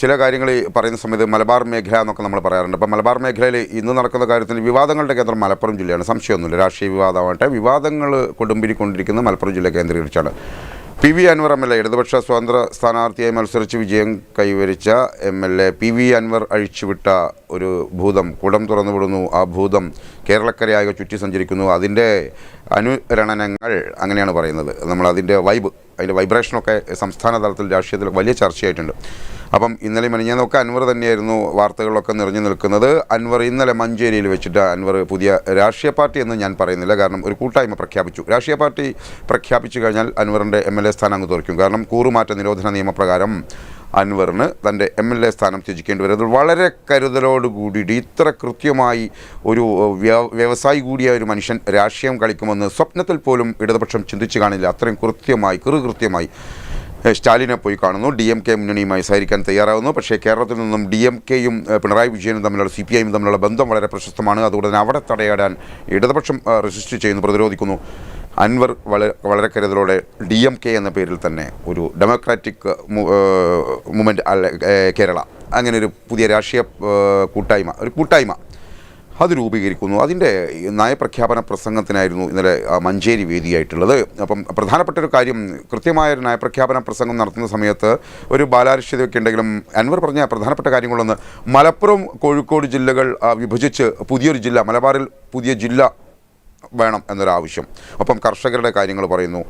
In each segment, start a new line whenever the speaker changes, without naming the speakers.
ചില കാര്യങ്ങൾ പറയുന്ന സമയത്ത് മലബാർ മേഖല എന്നൊക്കെ നമ്മൾ പറയാറുണ്ട്. അപ്പോൾ മലബാർ മേഖലയിൽ ഇന്ന് നടക്കുന്ന കാര്യത്തിൽ വിവാദങ്ങളുടെ കേന്ദ്രം മലപ്പുറം ജില്ലയാണ്. സംശയമൊന്നുമില്ല. രാഷ്ട്രീയ വിവാദമാകട്ടെ. വിവാദങ്ങൾ കൊടുമ്പിരിക്കൊണ്ടിരിക്കുന്നത് മലപ്പുറം ജില്ല കേന്ദ്രീകരിച്ചാണ്. P V Anvar M L A ഇടതുപക്ഷ സ്വതന്ത്ര സ്ഥാനാർത്ഥിയായി മത്സരിച്ച് വിജയം കൈവരിച്ച M L A P V Anvar അഴിച്ചുവിട്ട ഒരു ഭൂതം കുടം തുറന്നുവിടുന്നു. ആ ഭൂതം കേരളക്കരയാകെ ചുറ്റി സഞ്ചരിക്കുന്നു. അതിന്റെ അനുരണനങ്ങൾ അങ്ങനെയാണ് പറയുന്നത്. നമ്മൾ അതിന്റെ വൈബ് അതിന്റെ വൈബ്രേഷനൊക്കെ സംസ്ഥാന തലത്തിൽ രാഷ്ട്രീയത്തിൽ വലിയ ചർച്ചയായിട്ടുണ്ട്. അപ്പം ഇന്നലെ മെനിഞ്ഞാന്നൊക്കെ അൻവർ തന്നെയായിരുന്നു വാർത്തകളൊക്കെ നിറഞ്ഞു നിൽക്കുന്നത്. അൻവർ ഇന്നലെ മഞ്ചേരിയിൽ വെച്ചിട്ട് അൻവർ പുതിയ രാഷ്ട്രീയ പാർട്ടി എന്ന് ഞാൻ പറയുന്നില്ല. കാരണം ഒരു കൂട്ടായ്മ പ്രഖ്യാപിച്ചു. രാഷ്ട്രീയ പാർട്ടി പ്രഖ്യാപിച്ചു കഴിഞ്ഞാൽ അൻവറിന്റെ എം എൽ എ സ്ഥാനം അങ്ങ് തുറക്കും കാരണം കൂറുമാറ്റ നിരോധന നിയമപ്രകാരം അൻവറിന് തന്റെ എം എൽ എ സ്ഥാനം ത്യജിക്കേണ്ടി വരുന്നത് വളരെ കരുതലോട് കൂടിയിട്ട് ഇത്ര കൃത്യമായി ഒരു വ്യ- വ്യവസായി കൂടിയ ഒരു മനുഷ്യൻ രാഷ്ട്രീയം കളിക്കുമെന്ന് സ്വപ്നത്തിൽ പോലും ഇടതുപക്ഷം ചിന്തിച്ചു കാണില്ല. അത്രയും കൃത്യമായി കൃത്യമായി ഏഹ് സ്റ്റാലിനെ പോയി കാണുന്നു. ഡി എം കെ മുന്നണിയുമായി സഹകരിക്കാൻ തയ്യാറാവുന്നു. പക്ഷേ കേരളത്തിൽ നിന്നും ഡി എം കെയും പിണറായി വിജയനും തമ്മിലുള്ള സി പി ഐയും തമ്മിലുള്ള ബന്ധം വളരെ പ്രശസ്തമാണ്. അതുകൊണ്ട് തന്നെ അവിടെ തടയാടാൻ ഇടതുപക്ഷം റെസിസ്റ്റ് ചെയ്യുന്നു പ്രതിരോധിക്കുന്നു. അൻവർ വളരെ വളരെ കരുതലോടെ ഡി എം കെ എന്ന പേരിൽ തന്നെ ഒരു ഡെമോക്രാറ്റിക് മൂവ്മെന്റ് അല്ല കേരള. അങ്ങനെ ഒരു പുതിയ രാഷ്ട്രീയ കൂട്ടായ്മ ഒരു കൂട്ടായ്മ അത് രൂപീകരിക്കുന്നു. അതിന്റെ നയപ്രഖ്യാപന പ്രസംഗത്തിനായിരുന്നു ഇന്നലെ മഞ്ചേരി വേദിയായിട്ടുള്ളത്. അപ്പം പ്രധാനപ്പെട്ട ഒരു കാര്യം കൃത്യമായ ഒരു നയപ്രഖ്യാപന പ്രസംഗം നടത്തുന്ന സമയത്ത് ഒരു ബാലാരിഷ്ടതയൊക്കെ ഉണ്ടെങ്കിലും അൻവർ പറഞ്ഞ പ്രധാനപ്പെട്ട കാര്യങ്ങളൊന്ന് മലപ്പുറം കോഴിക്കോട് ജില്ലകൾ വിഭജിച്ച് പുതിയൊരു ജില്ല മലബാറിൽ പുതിയ ജില്ല വേണം എന്നൊരാവശ്യം ഒപ്പം കർഷകരുടെ കാര്യങ്ങൾ പറയുന്നു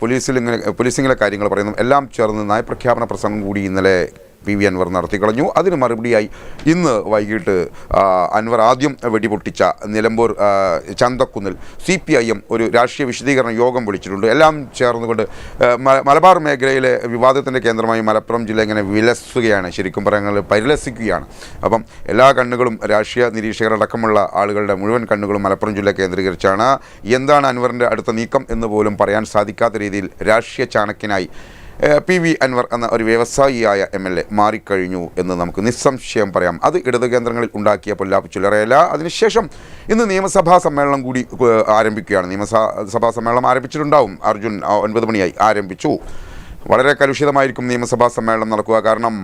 പോലീസിലിങ്ങനെ പോലീസിങ്ങിലെ കാര്യങ്ങൾ പറയുന്നു എല്ലാം ചേർന്ന് നയപ്രഖ്യാപന പ്രസംഗം കൂടി ഇന്നലെ പി വി അൻവർ നടത്തിക്കളഞ്ഞു അതിന് മറുപടിയായി ഇന്ന് വൈകിട്ട് അൻവർ ആദ്യം വെടിപൊട്ടിച്ച നിലമ്പൂർ ചന്തക്കുന്നിൽ സി പി ഐ എം ഒരു രാഷ്ട്രീയ വിശദീകരണ യോഗം വിളിച്ചിട്ടുണ്ട്. എല്ലാം ചേർന്നുകൊണ്ട് മലബാർ മേഖലയിലെ വിവാദത്തിന്റെ കേന്ദ്രമായി മലപ്പുറം ജില്ല ഇങ്ങനെ വിലസുകയാണ്. ശരിക്കും പറയുന്നത് പരിലസിക്കുകയാണ്. അപ്പം എല്ലാ കണ്ണുകളും രാഷ്ട്രീയ നിരീക്ഷകരടക്കമുള്ള ആളുകളുടെ മുഴുവൻ കണ്ണുകളും മലപ്പുറം ജില്ല കേന്ദ്രീകരിച്ചാണ്. എന്താണ് അൻവറിന്റെ അടുത്ത നീക്കം എന്ന് പോലും പറയാൻ സാധിക്കാത്ത രീതിയിൽ രാഷ്ട്രീയ ചാണക്യനായി പി വി അൻവർ എന്ന ഒരു വ്യവസായിയായ എം എൽ എ മാറിക്കഴിഞ്ഞു എന്ന് നമുക്ക് നിസ്സംശയം പറയാം. അത് ഇടതു കേന്ദ്രങ്ങളിൽ ഉണ്ടാക്കിയ പൊല്ലാപ്പ് ചില്ലറയല്ല അതിനുശേഷം ഇന്ന് നിയമസഭാ സമ്മേളനം കൂടി ആരംഭിക്കുകയാണ്. നിയമസഭാ സമ്മേളനം ആരംഭിച്ചിട്ടുണ്ടാവും. അർജുൻ ഒൻപത് മണിയായി ആരംഭിച്ചു. വളരെ കലുഷിതമായിരിക്കും നിയമസഭാ സമ്മേളനം നടക്കുക. കാരണം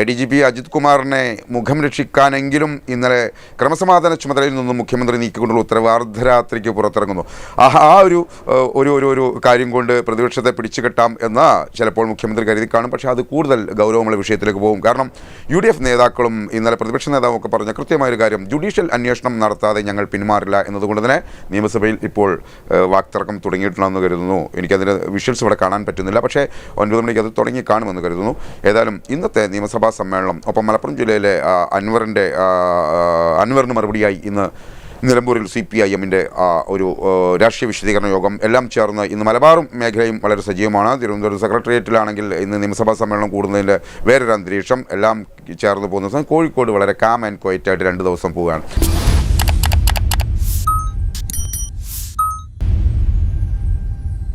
A D G P Ajith കുമാറിനെ മുഖം രക്ഷിക്കാനെങ്കിലും ഇന്നലെ ക്രമസമാധാന ചുമതലയിൽ നിന്നും മുഖ്യമന്ത്രി നീക്കിക്കൊണ്ടുള്ള ഉത്തരവ് അർദ്ധരാത്രിക്ക് പുറത്തിറങ്ങുന്നു. ആ ഒരു ഒരു ഒരു ഒരു കാര്യം കൊണ്ട് പ്രതിപക്ഷത്തെ പിടിച്ചു കെട്ടാം എന്ന് ചിലപ്പോൾ മുഖ്യമന്ത്രി കരുതി കാണും. പക്ഷേ അത് കൂടുതൽ ഗൗരവമുള്ള വിഷയത്തിലേക്ക് പോകും. കാരണം യു ഡി എഫ് നേതാക്കളും ഇന്നലെ പ്രതിപക്ഷ നേതാവും ഒക്കെ പറഞ്ഞ കൃത്യമായൊരു കാര്യം ജുഡീഷ്യൽ അന്വേഷണം നടത്താതെ ഞങ്ങൾ പിന്മാറില്ല എന്നതുകൊണ്ട് തന്നെ നിയമസഭയിൽ ഇപ്പോൾ വാക്തർക്കം തുടങ്ങിയിട്ടുണ്ടെന്ന് കരുതുന്നു. എനിക്കതിന്റെ വിഷ്വൽസ് ഇവിടെ കാണാൻ പറ്റുന്നില്ല. പക്ഷേ ഒൻപത് മണിക്ക് അത് തുടങ്ങി കാണുമെന്ന് കരുതുന്നു. ഏതായാലും ഇന്നത്തെ നിയമസഭാ സമ്മേളനം ഒപ്പം മലപ്പുറം ജില്ലയിലെ അൻവറിന്റെ അൻവറിന് മറുപടിയായി ഇന്ന് നിലമ്പൂരിൽ സി പി ഐ എമ്മിന്റെ ഒരു രാഷ്ട്രീയ വിശദീകരണ യോഗം. എല്ലാം ചേർന്ന് ഇന്ന് മലബാറും മേഖലയും വളരെ സജീവമാണ്. തിരുവനന്തപുരം സെക്രട്ടേറിയറ്റിലാണെങ്കിൽ ഇന്ന് നിയമസഭാ സമ്മേളനം കൂടുന്നതിന്റെ വേറൊരു അന്തരീക്ഷം. എല്ലാം ചേർന്ന് പോകുന്ന സമയം കോഴിക്കോട് വളരെ കാം ആൻഡ് ക്വയറ്റായിട്ട് രണ്ട് ദിവസം പോവുകയാണ്.